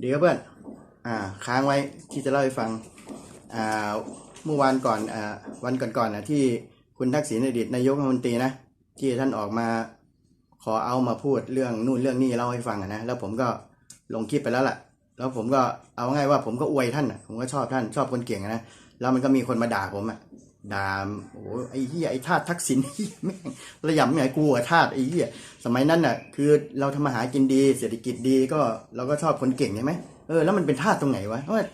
เดี๋ยวเพื่อนอ่าค้างไว้ที่จะเล่าให้ฟังอ่าเมื่อวานก่อนอ่าวันก่อนๆนะที่คุณทักษิณอดีตนายกรัฐมนตรีนะที่ท่านออกมาขอเอามาพูดเรื่องนู่นเรื่องนี้เล่าให้ฟังนะแล้วผมก็ลงคลิปไปแล้วล่ะ แล้วผมก็เอาง่ายว่าผมก็อวยท่านอะผมก็ชอบท่านชอบคนเก่งนะแล้วมันก็มีคนมาด่าผมอะ ด่าโอ้ไอ้เหี้ยไอ้ทาสทักษิณเหี้ยแม่งระยำไงกูอะทาสไอ้เหี้ยสมัยนั้นน่ะ คือเราทำมาหากินดี เศรษฐกิจดีก็เราก็ชอบคนเก่งใช่ไหมเออแล้วมันเป็นทาสตรงไหนวะเพราะว่า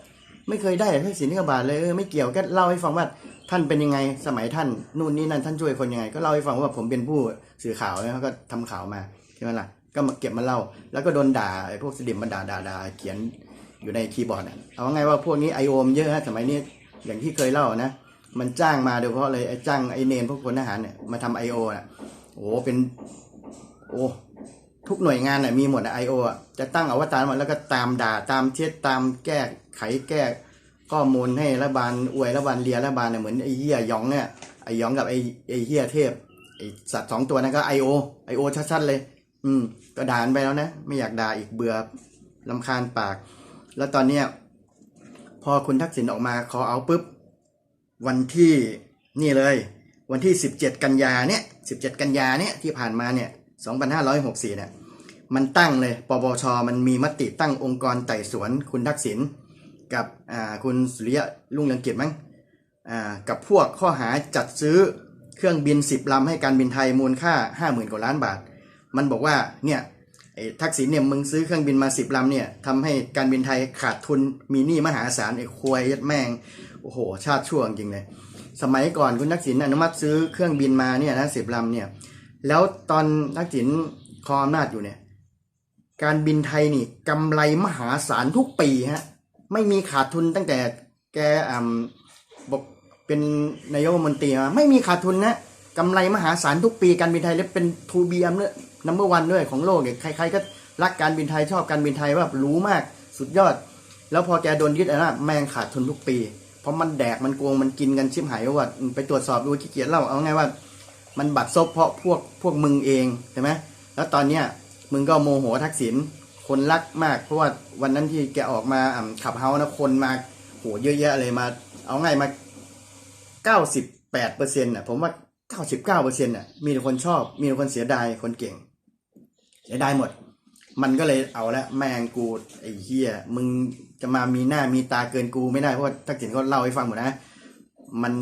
ไม่เคยได้ทักษิณกบาทเลยเออไม่เกี่ยวก็เล่าให้ฟังว่าท่านเป็นยังไงสมัยท่านนู่นนี่นั่นท่านช่วยคนยังไง ก็เล่าให้ฟังว่าผมเป็นผู้สื่อข่าวแล้วก็ทำข่าวมาใช่ไหมล่ะก็มาเก็บมาเล่า แล้วก็โดนด่าไอ้พวกสลิมมาด่าด่าด่าเขียนอยู่ในคีย์บอร์ดอะเอาไงว่าพวกนี้ไอโอมเยอะฮะสมัยนี้อย่างที่เคยเล่านะ มันจ้างมาโดยเฉพาะเลยไอ้จ้างไอ้เนมพวกพลทหารเนี่ยมาทำไอโออะโอ้เป็น โอ้ทุกหน่วยงานน่ะมีหมดไอโออะจะตั้งอวตารมาแล้วก็ตามด่าตามเช็ดตามแก้ไขแก้ข้อมูลให้รัฐบาลอวยรัฐบาลเลียรัฐบาลเนี่ยเหมือนไอ้เหี้ยยองเนี่ยไอ้ยองกับไอ้ไอ้เหี้ยเทพไอ้สัตว์สองตัวนั้นก็ไอโอไอโอชัดๆเลย อืม ก็ด่านไปแล้วนะไม่อยากด่าอีกเบื่อลำคาญปาก แล้วตอนเนี้ยพอคุณทักษิณออกมาขอเอาปุ๊บ วันที่นี่เลย วันที่ 17 กันยาเนี่ย17 กันยาเนี่ยที่ผ่านมาเนี่ย2564เนี่ยมันตั้งเลยปปชมันมีมติตั้งองค์กรไต่สวน คุณทักษิณกับอ่าคุณสุริยะรุ่งเรืองกิจมั้งอ่ากับพวกข้อหาจัดซื้อเครื่องบิน 10 ลำให้การบินไทยมูลค่า 50,000 กว่าล้านบาท มันบอกว่าเนี่ยทักษิณเนี่ยมึงซื้อเครื่องบินมา 10 ลำเนี่ยทำให้การบินไทยขาดทุนมีหนี้มหาศาลไอ้ควยยัดแม่ง โอ้โห ชาติชั่วจริงเลย สมัยก่อนคุณทักษิณอนุมัติซื้อเครื่องบินมาเนี่ยนะสิบลำเนี่ย แล้วตอนทักษิณครองอำนาจอยู่เนี่ย การบินไทยนี่กำไรมหาศาลทุกปีฮะ ไม่มีขาดทุนตั้งแต่แกอ่าบอกเป็นนายกมนตรีมาไม่มีขาดทุนนะกำไรมหาศาลทุกปีการบินไทยและเป็นทูบีอัมเนี่ยนัมเบอร์วันด้วยของโลกเนี่ยใครๆก็รักการบินไทยชอบการบินไทยว่ารู้มากสุดยอด แล้วพอแกโดนยึดอะนะแมงขาดทุนทุกปี เพราะมันแดกมันโกงมันกินกันชิบหายว่าไปตรวจสอบดูขี้เกียจเล่าเอาไงว่ามันบัดซบเพราะพวกพวกมึงเองใช่ไหมแล้วตอนเนี้ยมึงก็โมโหทักษิณคนรักมากเพราะว่าวันนั้นที่แกออกมาขับเฮานะคนมาโหเยอะแยะเลยมา เอาไงมาเก้าสิบแปดเปอร์เซ็นต์อะผมว่าเก้าสิบเก้าเปอร์เซ็นต์อะมีแต่คนชอบ มีแต่คนเสียดายคนเก่ง เสียดายหมด มันก็เลยเอาละแม่งกูไอ้เฮียมึงจะมามีหน้ามีตาเกินกูไม่ได้เพราะว่าทักษิณเขาเล่าให้ฟังหมดนะ มัน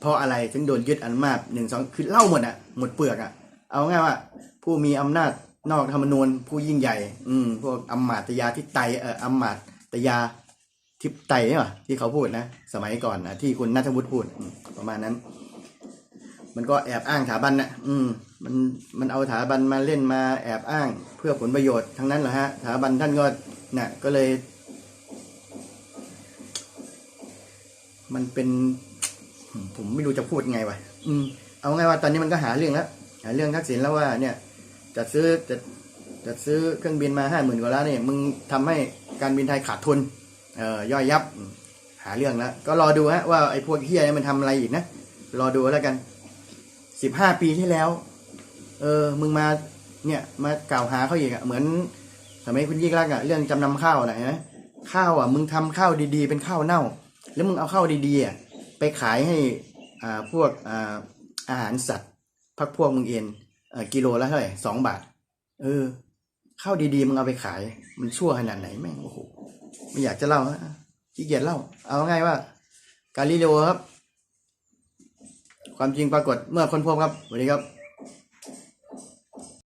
เพราะอะไรถึงโดนยึดอำนาจหนึ่งสองคือเล่าหมดอะหมดเปลือกอะเอาง่ายว่า ผู้มีอำนาจนอกธรรมนูญผู้ยิ่งใหญ่ อืมพวกอำมาตยาทิไตเอออำมาตยาทิปไตเนี่ยที่เขาพูดนะ สมัยก่อนนะที่คุณนัทวุฒิพูดประมาณนั้น มันก็แอบอ้างสถาบันนะอืม มันมันเอาสถาบันมาเล่นมาแอบอ้างเพื่อผลประโยชน์ทั้งนั้นเหรอฮะสถาบันท่านก็น่ะก็เลย มันเป็น ผมไม่รู้จะพูดไงวะอืม เอาไงว่าตอนนี้มันก็หาเรื่องแล้วหาเรื่องทักษิณแล้วว่า เนี่ยจะซื้อจะจะซื้อเครื่องบินมาห้าหมื่นกว่าล้านเนี่ยมึงทำให้การบินไทยขาดทุน เอ่อย่อยยับ หาเรื่องแล้วก็รอดูฮะว่าไอ้พวกเฮียเนี่ยมันทำอะไรอีกนะรอดูแล้วกัน สิบห้าปีที่แล้ว เออ มึงมา เนี่ยมากล่าวหาเขาอีกอะเหมือนสมัยคุณยิ่งรักอะเรื่องจำนำข้าวนะเห็นไหมข้าวอะมึงทำข้าวดีๆ เป็นข้าวเน่า แล้วมึงเอาข้าวดีๆอะไปขายให้อ่าพวกอ่าอาหารสัตว์พักพวกมึงเองเอ่อกิโลละเท่าไหร่สองบาท เออข้าวดีๆมึงเอาไปขาย มันชั่วขนาดไหนแม่งโอ้โหไม่อยากจะเล่าฮะขี้เกียจเล่า เอาง่ายว่า กาลิเลโอครับ ความจริงปรากฏเมื่อคนพบครับสวัสดีครับ